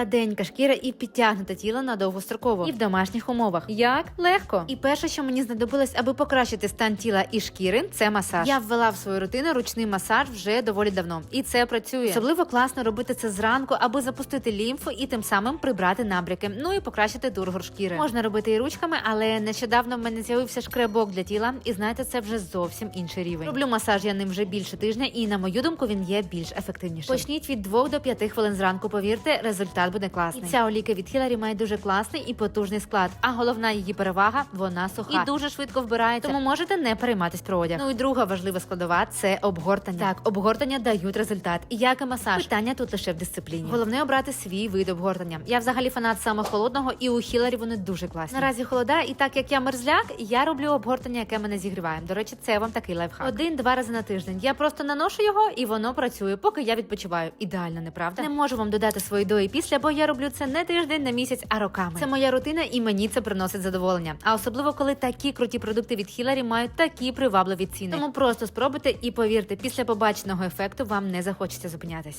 гладенька шкіра і підтягнуте тіло на довгостроково і в домашніх умовах. Як легко. І перше, що мені знадобилось, аби покращити стан тіла і шкіри, це масаж. Я ввела в свою рутину ручний масаж вже доволі давно, і це працює. Особливо класно робити це зранку, аби запустити лімфу і тим самим прибрати набряки. Ну і покращити тургор шкіри. Можна робити і ручками, але нещодавно в мене з'явився шкребок для тіла, і знаєте, це вже зовсім інший рівень. Роблю масаж я ним вже більше тижня, і на мою думку, він є більш ефективнішим. Почніть від 2 до 5 хвилин зранку. Повірте, результат буде класний. І ця оліка від Хіларі має дуже класний і потужний склад. А головна її перевага вона суха і дуже швидко вбирається. Тому можете не перейматись про одяг. Ну і друга важлива складова це обгортання. Так, обгортання дають результат. Як і масаж. Питання тут лише в дисципліні. Головне обрати свій вид обгортання. Я взагалі фанат саме холодного, і у Хіларі вони дуже класні. Наразі холода, і так як я мерзляк, я роблю обгортання, яке мене зігріває. До речі, це вам такий лайфхак. Один-два рази на тиждень. Я просто наношу його, і воно працює, поки я відпочиваю. Ідеально, неправда? Не можу вам додати свої до і після, бо я роблю це не тиждень, не місяць, а роками. Це моя рутина, і мені це приносить задоволення. А особливо, коли такі круті продукти від Хіларі мають такі привабливі ціни. Тому просто спробуйте і повірте, після побаченого ефекту вам не захочеться зупинятися.